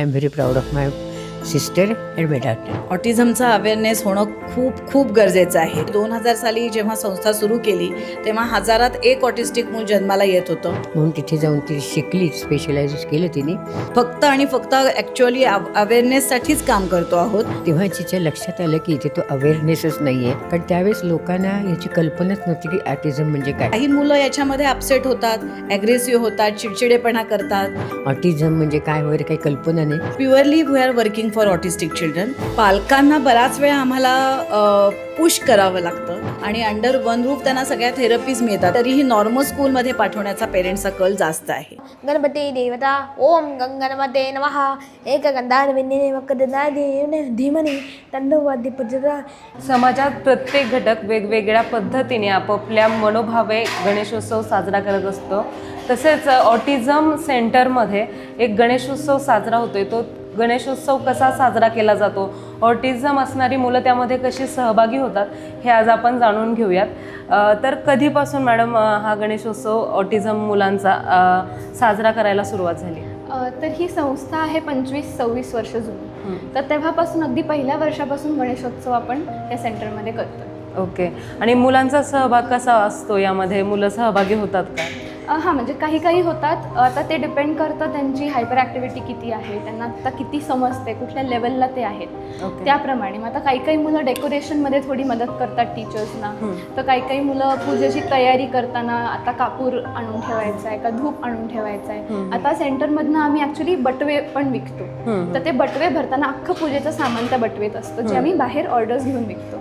I am very proud of my sister and daughter. ऑटिझमचा awareness होणं खूप खूप गरजेचं आहे. दोन हजार साली जेव्हा संस्था सुरू केली तेव्हा हजारात एक ऑटिस्टिक मूल जन्माला येत होतं. म्हणून तिथे जाऊन ती शिकली स्पेशलाइज केलं तिने. फक्त आणि फक्त ॲक्च्युअली अवेअरनेससाठीच काम करतो आहोत. तेव्हा तिच्या लक्षात आलं की इथे तो अवेअरनेसच नाही आहे कारण त्यावेळेस लोकांना याची कल्पनाच नव्हती की ॲटिझम म्हणजे काय. काही मुलं याच्यामध्ये अपसेट होतात ॲग्रेसिव्ह होतात चिडचिडेपणा करतात. ऑटिझम म्हणजे काय वगैरे काही कल्पना नाही. Purely we are working for autistic children पालकांना बराच वेळा आम्हाला पुश करावं लागतं आणि अंडर वन रूफ त्यांना सगळ्या थेरपीज मिळतात. तरीही नॉर्मल स्कूलमध्ये पाठवण्याचा पेरेंट्सचा कल जास्त आहे. गणपती देवता ओम गंगणपते नमः. एकगंधाविन्ये वक्रदादेव धीमनी समाजात प्रत्येक घटक वेगवेगळ्या पद्धतीने आपापल्या मनोभावे गणेशोत्सव साजरा करत असतो. तसेच ऑटिझम सेंटरमध्ये एक गणेशोत्सव साजरा होतोय. तो गणेशोत्सव कसा साजरा केला जातो ऑटिझम असणारी मुलं त्यामध्ये कशी सहभागी होतात हे आज आपण जाणून घेऊयात. तर कधीपासून मॅडम हा गणेशोत्सव ऑटिझम मुलांचा साजरा करायला सुरुवात झाली? तर ही संस्था आहे पंचवीस सव्वीस वर्ष जुनी. तर तेव्हापासून अगदी पहिल्या वर्षापासून गणेशोत्सव आपण या सेंटरमध्ये करतो ओके. आणि मुलांचा सहभाग कसा असतो यामध्ये? मुलं सहभागी होतात का? हां म्हणजे काही काही होतात आता ते डिपेंड करतं त्यांची हायपर ॲक्टिव्हिटी किती आहे त्यांना आता किती समजते कुठल्या लेवलला ते आहेत ओके त्याप्रमाणे मग आता काही काही मुलं डेकोरेशनमध्ये थोडी मदत करतात टीचर्सना हं. तर काही काही मुलं पूजेची तयारी करताना आता कापूर आणून ठेवायचा आहे का धूप आणून ठेवायचा आहे हं. आता सेंटरमधनं आम्ही ॲक्च्युली बटवे पण विकतो. तर ते बटवे भरताना अख्खं पूजेचं सामान त्या बटवेत असतं जे. आम्ही बाहेर ऑर्डर्स घेऊन विकतो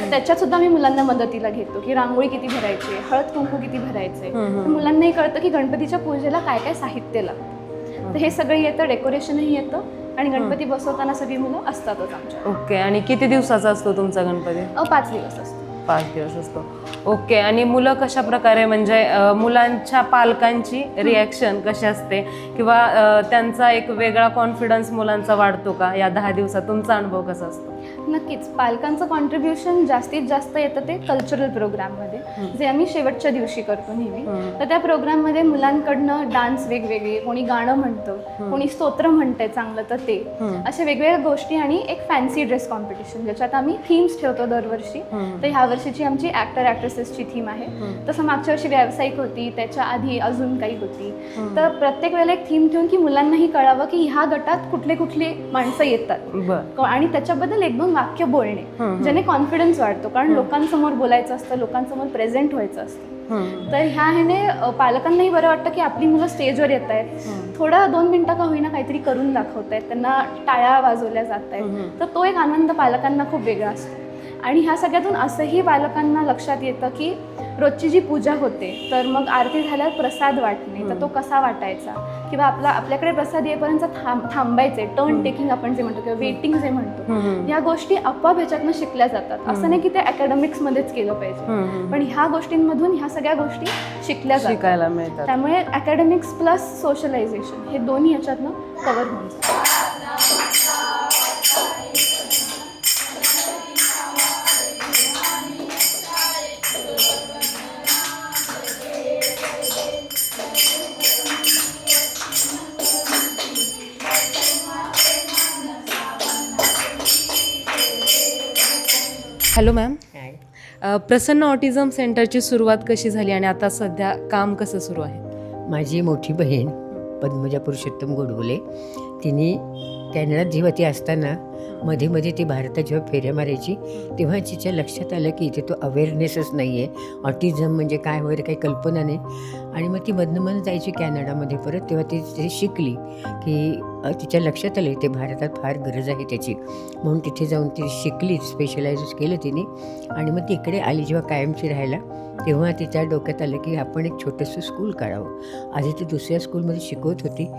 त्याच्यात सुद्धा आम्ही मुलांना मदतीला घेतो की रांगोळी किती भरायची हळद कुंकू किती भरायचे मुलांनाही कळतं की गणपतीच्या पूजेला काय काय साहित्य लागतं. तर हे सगळं येतं डेकोरेशनही येतं आणि गणपती बसवताना सगळी मुलं असतातच आमच्या. ओके आणि किती दिवसाचा असतो तुमचा गणपती? पाच दिवस असतो. पाच दिवस असतो. ओके आणि मुलं कशा प्रकारे म्हणजे मुलांच्या पालकांची रिॲक्शन कशी असते? किंवा त्यांचा एक वेगळा कॉन्फिडन्स मुलांचा वाढतो का? या दहा दिवसात तुमचा अनुभव कसा असतो? नक्कीच पालकांचं कॉन्ट्रीब्युशन जास्तीत जास्त येतं ते कल्चरल प्रोग्राममध्ये जे आम्ही शेवटच्या दिवशी करतो नेहमी. तर त्या प्रोग्राममध्ये मुलांकडनं डान्स वेगवेगळे कोणी गाणं म्हणतं कोणी स्तोत्र म्हणतंय चांगलं तर ते. अशा वेगवेगळ्या गोष्टी आणि एक फॅन्सी ड्रेस कॉम्पिटिशन ज्याच्यात आम्ही थीम्स ठेवतो दरवर्षी. तर ह्या वर्षीची आमची ॲक्टर ॲक्ट्रेसेसची थीम आहे. तसं मागच्या वर्षी व्यावसायिक होती त्याच्या आधी अजून काही होती. तर प्रत्येक वेळेला एक थीम ठेवून की मुलांनाही कळावं की ह्या गटात कुठले कुठले माणसं येतात. आणि त्याच्याबद्दल एक दोन वाक्य बोलणे. ज्याने कॉन्फिडन्स वाढतो. कारण लोकांसमोर बोलायचं असतं लोकांसमोर प्रेझेंट व्हायचं असतं. तर ह्या ह्याने पालकांनाही बरं वाटतं की आपली मुलं स्टेजवर येत आहेत. थोडा दोन मिनटं का होईना काहीतरी करून दाखवत आहेत त्यांना टाळ्या वाजवल्या जात आहेत. तर तो एक आनंद पालकांना खूप वेगळा असतो. आणि ह्या सगळ्यातून असंही पालकांना लक्षात येतं की रोजची जी पूजा होते तर मग आरती झाल्यावर प्रसाद वाटणे तर तो कसा वाटायचा? किंवा आपला आपल्याकडे प्रसाद येईपर्यंत थांब थांबायचे टर्न टेकिंग आपण जे म्हणतो किंवा वेटिंग जे म्हणतो या गोष्टी आपोआप ह्याच्यातनं शिकल्या जातात. असं नाही की ते अकॅडमिक्समध्येच केलं पाहिजे. पण ह्या गोष्टींमधून ह्या सगळ्या गोष्टी शिकल्या जातात. शिकायला मिळतात. त्यामुळे अकॅडमिक्स प्लस सोशलायझेशन हे दोन्ही याच्यातनं कव्हर होऊन जातं. Hello ma'am. प्रसन्न ऑटिझम सेंटरची सुरुवात कशी झाली आणि आता सध्या काम कसं सुरू आहे? माझी मोठी बहीण पद्मजा पुरुषोत्तम गोडबोले तिने कॅनडात जेव्हा ती असताना मध्ये मध्ये ती भारतात जेव्हा फेऱ्या मारायची तेव्हा तिच्या लक्षात आलं की इथे तो अवेअरनेसच नाही आहे ऑटिझम म्हणजे काय वगैरे काही कल्पना नाही. आणि मग ती मधनं मधनं जायची कॅनडामध्ये परत तेव्हा ती ती शिकली की तिच्या लक्षात आले ते भारतात फार गरज आहे त्याची. म्हणून तिथे जाऊन ती शिकली स्पेशलाइज केलं तिने. आणि मग ती इकडे आली जेव्हा कायमची राहायला तेव्हा तिच्या डोक्यात आलं की आपण एक छोटंसं स्कूल काढावं आधी ती दुसऱ्या स्कूलमध्ये शिकवत होती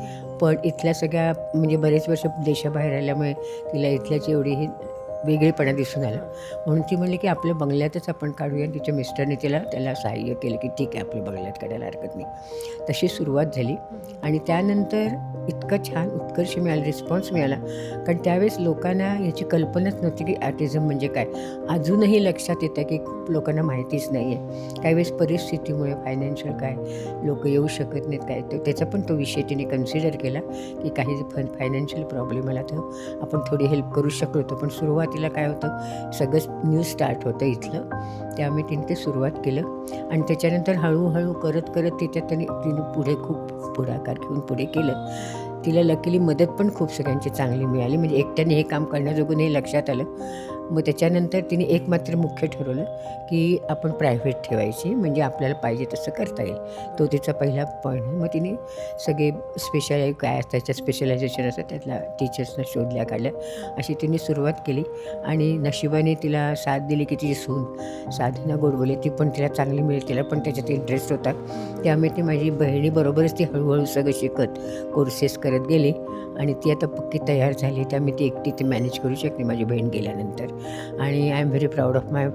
पण इथल्या सगळ्या म्हणजे बरेच वर्ष देशाबाहेर राहिल्यामुळे तिला इथल्याची एवढी ही वेगळेपणा दिसून आला. म्हणून ती म्हणली की आपल्या बंगल्यातच आपण काढूया. तिच्या मिस्टरने तिला त्याला सहाय्य केलं की ठीक आहे आपल्या बंगल्यात काढायला हरकत नाही. तशी सुरुवात झाली. आणि त्यानंतर इतकं छान उत्कर्ष मिळाला रिस्पॉन्स मिळाला. कारण त्यावेळेस लोकांना याची कल्पनाच नव्हती की ॲटिझम म्हणजे काय. अजूनही लक्षात येतं की खूप लोकांना माहितीच नाही आहे काही वेळेस परिस्थितीमुळे फायनान्शियल काय लोक येऊ शकत नाहीत काय. तर त्याचा पण तो विषय तिने कन्सिडर केला की काही फन फायनान्शियल प्रॉब्लेम आला तर आपण थोडी हेल्प करू शकलो होतो. पण सुरुवातीला काय होतं सगळंच न्यू स्टार्ट होतं इथलं. त्यामुळे तिने ते सुरुवात केलं. आणि त्याच्यानंतर हळूहळू करत करत त्याच्यात त्यांनी तिने पुढे खूप पुढाकार घेऊन पुढे केलं. तिला लकीली मदत पण खूप सगळ्यांची चांगली मिळाली. म्हणजे एकट्याने हे काम करण्याजोगून हे लक्षात आलं. मग त्याच्यानंतर तिने एक मात्र मुख्य ठरवलं की आपण प्रायव्हेट ठेवायची म्हणजे आपल्याला पाहिजे तसं करता येईल. तो तिचा पहिला पॉईंट मग तिने सगळे स्पेशलाय काय त्याच्या स्पेशलायझेशन असतं त्यातल्या टीचर्सना शोधल्या काढल्या. अशी तिने सुरुवात केली आणि नशिबाने तिला साथ दिली की तिची सून. साधना गोडबोले ती पण तिला चांगली मिळेल तिला पण त्याच्यात इंटरेस्ट होता. त्यामुळे ती माझी बहिणीबरोबरच ती हळूहळू सगळं शिकत कोर्सेस करत गेली आणि ती आता पक्की तयार झाली. त्यामुळे ती एकटी ती मॅनेज करू शकते माझी बहीण गेल्यानंतर. आणि I am very proud of my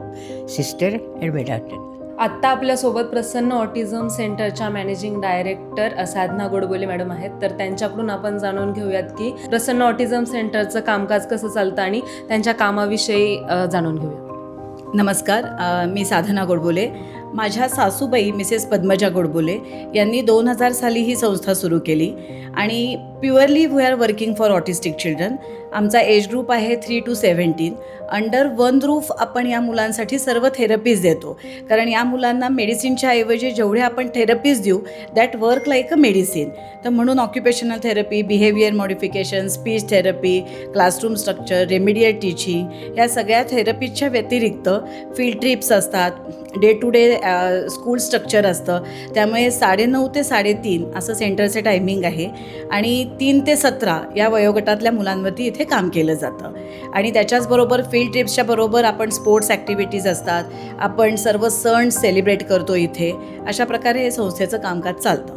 sister and my daughter आत्ता आपल्यासोबत प्रसन्न ऑटिझम सेंटरच्या managing director Sadhana Godbole madam आहेत. तर त्यांच्याकडून आपण जाणून घेऊयात की प्रसन्न ऑटिझम सेंटरचं कामकाज कसं चालतं आणि त्यांच्या कामाविषयी जाणून घेऊया. नमस्कार मी साधना गोडबोले. माझ्या सासूबाई मिसेस पद्मजा गोडबोले यांनी दोन हजार साली ही संस्था सुरू केली आणि purely we are working for autistic children. आमचा एज ग्रुप आहे three to seventeen. Under one roof आपण या मुलांसाठी सर्व थेरपीज देतो. कारण या मुलांना मेडिसिनच्या ऐवजी जेवढे आपण थेरपीज देऊ that work like a medicine तर म्हणून occupational therapy behaviour modification speech therapy classroom structure remedial teaching या सगळ्या थेरपीजच्या व्यतिरिक्त फील्ड ट्रिप्स असतात day to day school structure असतं. त्यामुळे साडेनऊ ते साडेतीन असं सेंटरचं टायमिंग आहे. आणि तीन ते सतरा या वयोगटातल्या मुलांवरती इथे काम केलं जातं. आणि त्याच्याचबरोबर फील्ड ट्रिप्सच्या बरोबर आपण स्पोर्ट्स ॲक्टिव्हिटीज असतात. आपण सर्व सण सेलिब्रेट करतो इथे. अशा प्रकारे हे संस्थेचं कामकाज चालतं.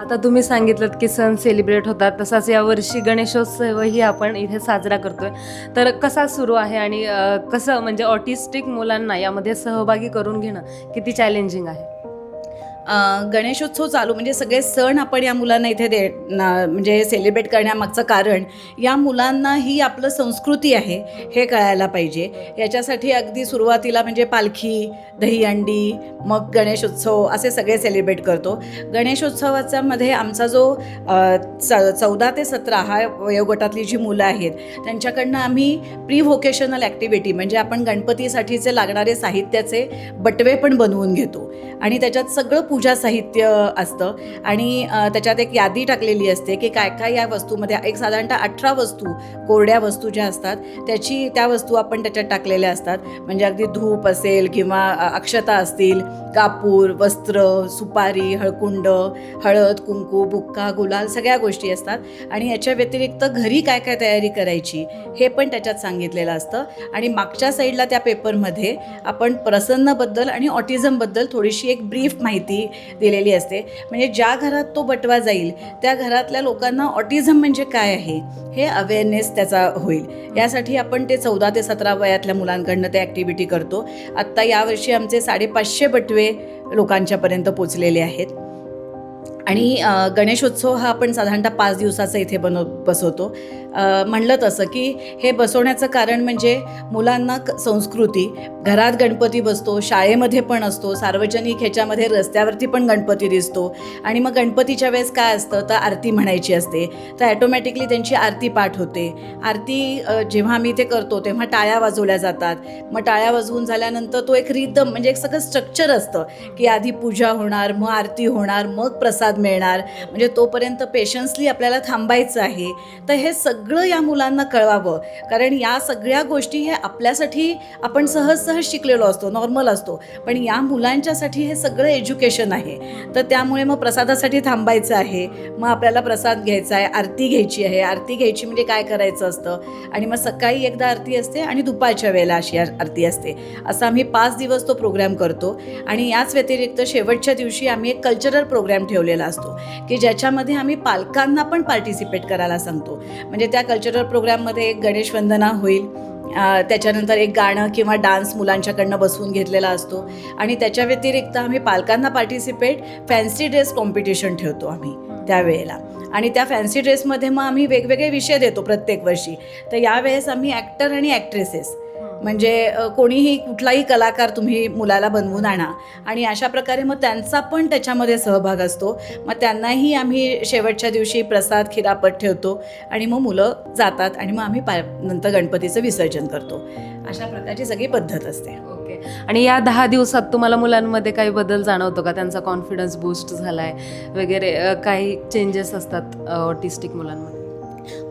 आता तुम्ही सांगितलं की सण सेलिब्रेट होतात. तसाच यावर्षी गणेशोत्सवही आपण इथे साजरा करतोय. तर कसा सुरू आहे आणि कसं म्हणजे ऑटिस्टिक मुलांना यामध्ये सहभागी करून घेणं किती चॅलेंजिंग आहे? गणेशोत्सव चालू म्हणजे सगळे सण आपण या मुलांना इथे दे ना- म्हणजे सेलिब्रेट करण्यामागचं कारण या मुलांना ही आपलं संस्कृती आहे हे कळायला पाहिजे. याच्यासाठी अगदी सुरुवातीला म्हणजे पालखी दहीहंडी मग गणेशोत्सव असे सगळे सेलिब्रेट करतो. गणेशोत्सवाच्या मध्ये आमचा जो च चौदा ते सतरा हा वयोगटातली जी मुलं आहेत त्यांच्याकडनं आम्ही प्री व्होकेशनल ॲक्टिव्हिटी म्हणजे आपण गणपतीसाठीचे लागणारे साहित्याचे बटवे पण बनवून घेतो. आणि त्याच्यात सगळं पूजा साहित्य असतं. आणि त्याच्यात एक यादी टाकलेली असते की काय काय या वस्तूमध्ये एक साधारणतः अठरा वस्तू कोरड्या वस्तू ज्या असतात त्याची त्या वस्तू आपण त्याच्यात टाकलेल्या असतात. म्हणजे अगदी धूप असेल किंवा अक्षता असतील कापूर वस्त्र सुपारी हळकुंड हळद कुंकू बुक्का गुलाल सगळ्या गोष्टी असतात. आणि याच्या व्यतिरिक्त घरी काय काय तयारी करायची हे पण त्याच्यात सांगितलेलं असतं. आणि मागच्या साईडला त्या पेपरमध्ये आपण प्रसन्नबद्दल आणि ऑटिझमबद्दल थोडीशी एक ब्रीफ माहिती दिलेली असते. म्हणजे ज्या घरात तो बटवा जाईल त्या घरातल्या लोकांना ऑटिझम म्हणजे काय आहे? हे अवेअरनेस त्याचा होईल. यासाठी आपण ते चौदा ते सतरा वयातल्या मुलांकडनं ते ॲक्टिव्हिटी करतो. आत्ता यावर्षी आमचे साडेपाचशे बटवे लोकांच्यापर्यंत पोचलेले आहेत. आणि गणेशोत्सव हा आपण साधारणतः पाच दिवसाचा इथे बनव बसवतो. म्हणलं तसं की हे बसवण्याचं कारण म्हणजे मुलांना क संस्कृती घरात गणपती बसतो शाळेमध्ये पण असतो सार्वजनिक ह्याच्यामध्ये रस्त्यावरती पण गणपती दिसतो. आणि मग गणपतीच्या वेळेस काय असतं तर आरती म्हणायची असते. तर ॲटोमॅटिकली त्यांची आरती पाठ होते. आरती जेव्हा आम्ही ते करतो तेव्हा टाळ्या वाजवल्या जातात. मग टाळ्या वाजवून झाल्यानंतर तो एक रिदम म्हणजे एक सगळं स्ट्रक्चर असतं की आधी पूजा होणार मग आरती होणार मग प्रसाद मिळणार. म्हणजे तोपर्यंत पेशन्सली आपल्याला थांबायचं आहे. तर हे सगळं या मुलांना कळवावं. कारण या सगळ्या गोष्टी हे आपल्यासाठी आपण सहज सहज शिकलेलो असतो नॉर्मल असतो. पण या मुलांच्यासाठी हे सगळं एज्युकेशन आहे. तर त्यामुळे मग प्रसादासाठी थांबायचं आहे. मग आपल्याला प्रसाद घ्यायचा आहे आरती घ्यायची आहे. आरती घ्यायची म्हणजे काय करायचं असतं? आणि मग सकाळी एकदा आरती असते आणि दुपारच्या वेळेला अशी आर- आरती असते. असं आम्ही पाच दिवस तो प्रोग्राम करतो. आणि याच व्यतिरिक्त शेवटच्या दिवशी आम्ही एक कल्चरल प्रोग्राम ठेवलेला असतो की ज्याच्यामध्ये आम्ही पालकांना पण पार्टिसिपेट करायला सांगतो. म्हणजे त्या कल्चरल प्रोग्राममध्ये एक गणेश वंदना होईल त्याच्यानंतर एक गाणं किंवा डान्स मुलांच्याकडनं बसवून घेतलेला असतो. आणि त्याच्या व्यतिरिक्त आम्ही पालकांना पार्टिसिपेट फॅन्सी ड्रेस कॉम्पिटिशन ठेवतो आम्ही त्यावेळेला. आणि त्या फॅन्सी ड्रेसमध्ये मग आम्ही वेगवेगळे विषय देतो प्रत्येक वर्षी. तर यावेळेस आम्ही ॲक्टर आणि ॲक्ट्रेसेस म्हणजे कोणीही कुठलाही कलाकार तुम्ही मुलाला बनवून आणा. आणि अशा प्रकारे मग त्यांचा पण त्याच्यामध्ये सहभाग असतो. मग त्यांनाही आम्ही शेवटच्या दिवशी प्रसाद खिरापत ठेवतो आणि मग मुलं जातात आणि मग आम्ही पा नंतर गणपतीचं विसर्जन करतो. अशा प्रकारची सगळी पद्धत असते. ओके. आणि या दहा दिवसात तुम्हाला मुलांमध्ये काही बदल जाणवतो का? त्यांचा कॉन्फिडन्स बूस्ट झाला आहे वगैरे काही चेंजेस असतात ऑटिस्टिक मुलांमध्ये?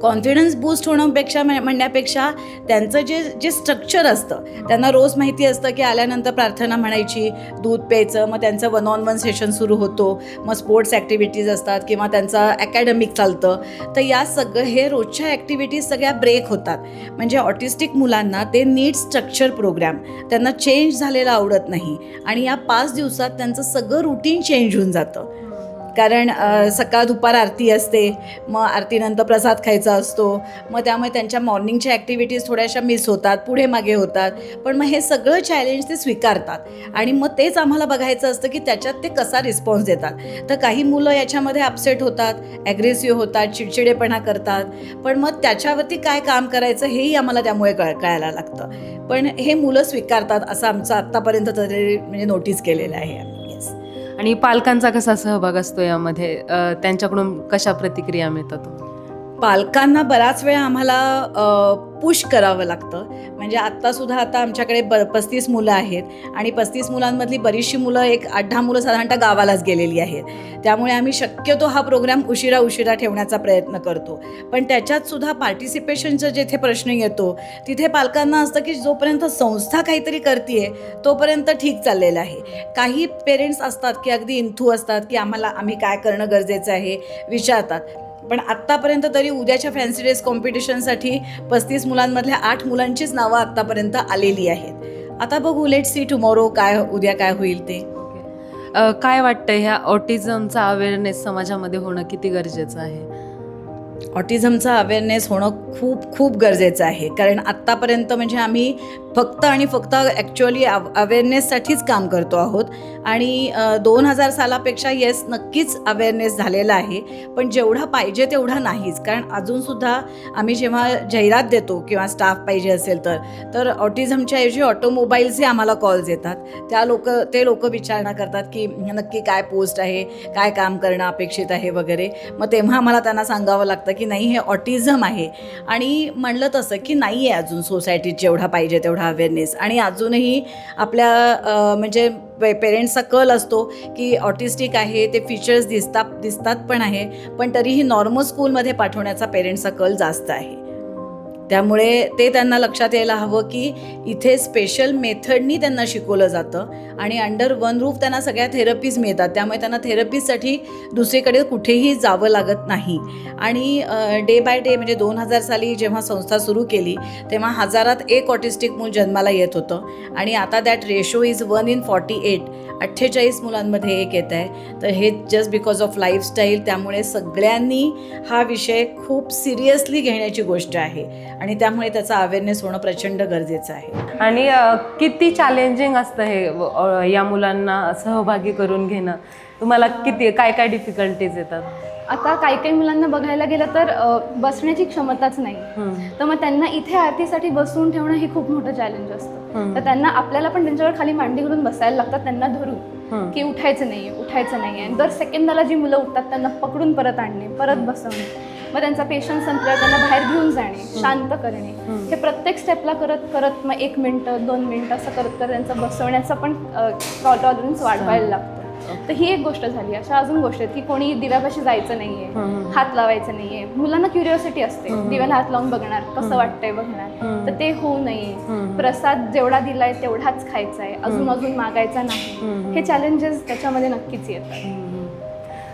कॉन्फिडन्स बूस्ट होण्यापेक्षा म्हणण्यापेक्षा त्यांचं जे जे स्ट्रक्चर असतं त्यांना रोज माहिती असतं की आल्यानंतर प्रार्थना म्हणायची दूध प्यायचं मग त्यांचं वन ऑन वन सेशन सुरू होतो मग स्पोर्ट्स ॲक्टिव्हिटीज असतात किंवा त्यांचा अकॅडमिक चालतं. तर या सगळं हे रोजच्या ॲक्टिव्हिटीज सगळ्या ब्रेक होतात. म्हणजे ऑटिस्टिक मुलांना ते नीट स्ट्रक्चर प्रोग्राम त्यांना चेंज झालेलं आवडत नाही. आणि या पाच दिवसात त्यांचं सगळं रुटीन चेंज होऊन जातं. कारण सकाळ दुपार आरती असते मग आरतीनंतर प्रसाद खायचा असतो मग त्यामुळे त्यांच्या मॉर्निंगच्या ॲक्टिव्हिटीज थोड्याशा मिस होतात पुढे मागे होतात पण मग हे सगळं चॅलेंज ते स्वीकारतात. आणि मग तेच आम्हाला बघायचं असतं की त्याच्यात ते कसा रिस्पॉन्स देतात. तर काही मुलं याच्यामध्ये अपसेट होतात ॲग्रेसिव्ह होतात चिडचिडेपणा करतात पण मग त्याच्यावरती काय काम करायचं हेही आम्हाला त्यामुळे कळ कळायला लागतं. पण हे मुलं स्वीकारतात असं आमचं आत्तापर्यंत तरी म्हणजे नोटीस केलेलं आहे. आम्ही आणि पालकांचा कसा सहभाग असतो यामध्ये त्यांच्याकडून कशा प्रतिक्रिया मिळतात तुम्हाला? पालकांना बराच वेळ आम्हाला पुश करावं लागतं. म्हणजे आत्तासुद्धा आता आमच्याकडे ब पस्तीस मुलं आहेत आणि पस्तीस मुलांमधली बरीचशी मुलं एक आठ दहा मुलं साधारणतः गावालाच गेलेली आहेत. त्यामुळे आम्ही शक्यतो हा प्रोग्राम उशिरा उशिरा ठेवण्याचा प्रयत्न करतो. पण त्याच्यातसुद्धा पार्टिसिपेशनचा जेथे प्रश्न येतो तिथे पालकांना असतं की जोपर्यंत संस्था काहीतरी करते तोपर्यंत ठीक चाललेलं आहे. काही पेरेंट्स असतात की अगदी इंथू असतात की आम्हाला आम्ही काय करणं गरजेचं आहे विचारतात. पण आत्तापर्यंत तरी उद्याच्या फॅन्सी ड्रेस कॉम्पिटिशनसाठी पस्तीस मुलांमधल्या आठ मुलांचीच नावं आत्तापर्यंत आलेली आहेत. आता बघू लेट सी टुमॉरो काय उद्या काय होईल ते. काय वाटतं ह्या ऑटिझमचा अवेअरनेस समाजामध्ये होणं किती गरजेचं आहे? ऑटिझमचा अवेअरनेस होणं खूप खूप गरजेचं आहे. कारण आत्तापर्यंत म्हणजे आम्ही फक्त आणि फक्त ॲक्च्युअली अवेअरनेससाठीच काम करतो आहोत. आणि दोन हजार सालापेक्षा येस नक्कीच अवेअरनेस झालेला आहे. पण जेवढा पाहिजे तेवढा नाहीच. कारण अजूनसुद्धा आम्ही जेव्हा जाहिरात देतो किंवा स्टाफ पाहिजे असेल तर तर ऑटिझमच्या ऐवजी ऑटोमोबाईल्सही आम्हाला कॉल्स येतात. त्या लोक ते लोक विचारणा करतात की नक्की काय पोस्ट आहे काय काम करणं अपेक्षित आहे वगैरे. मग तेव्हा आम्हाला त्यांना सांगावं लागतं की नाही हे ऑटिझम आहे. आणि म्हणलं तसं की नाही आहे अजून सोसायटीत जेवढा पाहिजे तेवढा. अवेअरनेस आणि अजूनही आपल्या म्हणजे पे पेरेंट्सचा कल असतो की ऑटिस्टिक आहे ते फीचर्स दिसतात दिसतात पण आहे पण तरीही नॉर्मल स्कूलमध्ये पाठवण्याचा पेरेंट्सचा कल जास्त आहे. त्यामुळे ते त्यांना लक्षात यायला हवं की इथे स्पेशल मेथडनी त्यांना शिकवलं जातं आणि अंडर वन रूफ त्यांना सगळ्या थेरपीज मिळतात. त्यामुळे त्यांना थेरपीजसाठी दुसरीकडे कुठेही जावं लागत नाही. आणि डे बाय डे म्हणजे दोन हजार साली जेव्हा संस्था सुरू केली तेव्हा हजारात एक ऑटिस्टिक मूल जन्माला येत होतं. आणि आता that ratio is one in forty eight अठ्ठेचाळीस मुलांमध्ये एक येत आहे. तर हे जस्ट बिकॉज ऑफ लाईफस्टाईल त्यामुळे सगळ्यांनी हा विषय खूप सिरियसली घेण्याची गोष्ट आहे. आणि त्यामुळे त्याचा अवेअरनेस होणं प्रचंड गरजेचं आहे. आणि किती चॅलेंजिंग असतं हे या मुलांना सहभागी करून घेणं? तुम्हाला किती काय काय डिफिकल्टीज येतात? आता काही काही मुलांना बघायला गेलं तर बसण्याची क्षमताच नाही. तर मग त्यांना इथे आरतीसाठी बसवून ठेवणं हे खूप मोठं चॅलेंज असतं. तर त्यांना आपल्याला पण त्यांच्यावर खाली मांडी घालून बसायला लागतात त्यांना धरून की उठायचं नाही उठायचं नाही. आणि दर सेकंदाला जी मुलं उठतात त्यांना पकडून परत आणणे परत बसवणे. मग त्यांचा पेशन्स संपल्यावर त्यांना बाहेर घेऊन जाणे शांत करणे. हे प्रत्येक स्टेपला करत करत मग एक मिनटं दोन मिनटं असं करत करत त्यांचं बसवण्याचं पण टॉलरन्स वाढवायला लागतं. तर ही एक गोष्ट झाली. अशा अजून गोष्टी आहेत की कोणी दिव्यापाशी जायचं नाहीये हात लावायचं नाहीये. मुलांना क्युरिओसिटी असते. दिव्याला हात लावून बघणार कसं वाटतंय बघणार. तर ते होऊ नये. प्रसाद जेवढा दिलाय तेवढाच खायचा आहे अजून अजून मागायचा नाही. हे चॅलेंजेस त्याच्यामध्ये नक्कीच येतात.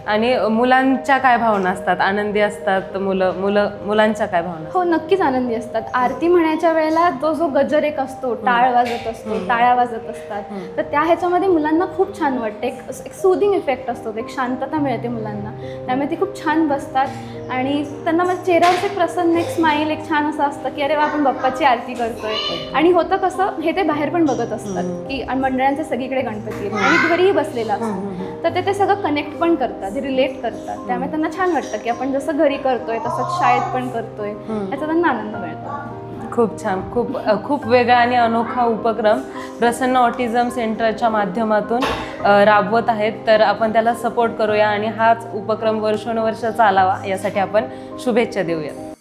आणि मुलांच्या काय भावना असतात? आनंदी असतात मुलं मुलं मुलांच्या काय भावना हो नक्कीच आनंदी असतात. आरती म्हणायच्या वेळेला तो जो गजर एक असतो टाळ वाजत असतो टाळ्या वाजत असतात. तर त्या ह्याच्यामध्ये मुलांना खूप छान वाटते. एक एक सुदिंग इफेक्ट असतो एक शांतता मिळते मुलांना. त्यामुळे ती खूप छान बसतात. आणि त्यांना मग चेहऱ्यावरचं एक प्रसन्न एक स्माईल एक छान असं असतं की अरे आपण बाप्पाची आरती करतोय. आणि होतं कसं हे ते बाहेर पण बघत असतात की आणि मंडळांचे सगळीकडे गणपती आणि घरीही बसलेला असतो. तर ते ते सगळं कनेक्ट पण करतात रिलेट करतात. त्यामुळे त्यांना छान वाटतं की आपण जसं घरी करतोय तसंच शाळेत पण करतोय. याचा त्यांना आनंद मिळतो. खूप छान. खूप खूप वेगळा आणि अनोखा उपक्रम प्रसन्न ऑटिझम सेंटरच्या माध्यमातून राबवत आहेत. तर आपण त्याला सपोर्ट करूया आणि हाच उपक्रम वर्षानुवर्ष चालावा यासाठी आपण शुभेच्छा देऊया